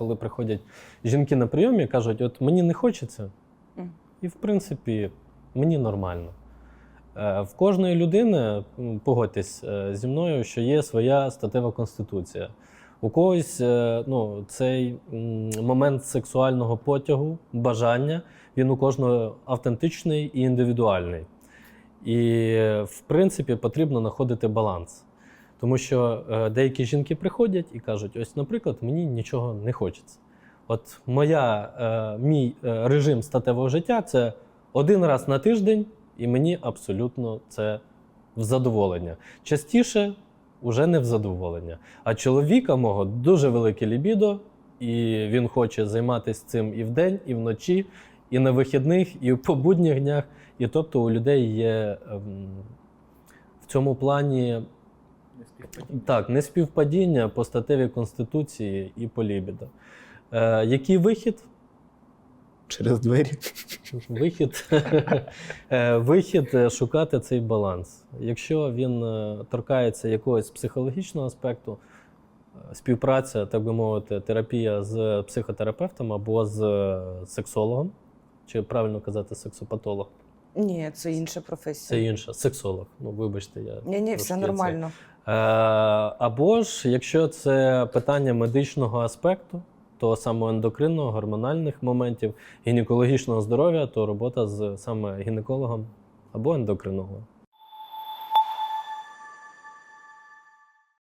Коли приходять жінки на прийом і кажуть, от мені не хочеться, і в принципі мені нормально. Е, В кожної людини, погодьтесь е, зі мною, що є своя статева конституція. У когось е, ну, цей момент сексуального потягу, бажання, він у кожного автентичний і індивідуальний. І, в принципі, потрібно знаходити баланс. Тому що е, деякі жінки приходять і кажуть: ось, наприклад, мені нічого не хочеться. От моя, е, мій е, режим статевого життя це один раз на тиждень, і мені абсолютно це в задоволення. Частіше вже не в задоволення. А чоловіка мого дуже велике лібідо, і він хоче займатися цим і вдень, і вночі, і на вихідних, і по будніх днях. І тобто у людей є ем, в цьому плані так, неспівпадіння по статевій конституції і по лібідо. Е, який вихід? Через двері. Вихід, е, вихід е, шукати цей баланс. Якщо він е, торкається якогось психологічного аспекту, співпраця, так би мовити, терапія з психотерапевтом або з сексологом, чи правильно казати сексопатолог, Ні, це інша професія. це інше. Сексолог. Ну, вибачте, я Ні, ні, все нормально. Е, Або ж, якщо це питання медичного аспекту, то саме ендокринного, гормональних моментів, гінекологічного здоров'я, то робота з саме гінекологом або ендокринологом.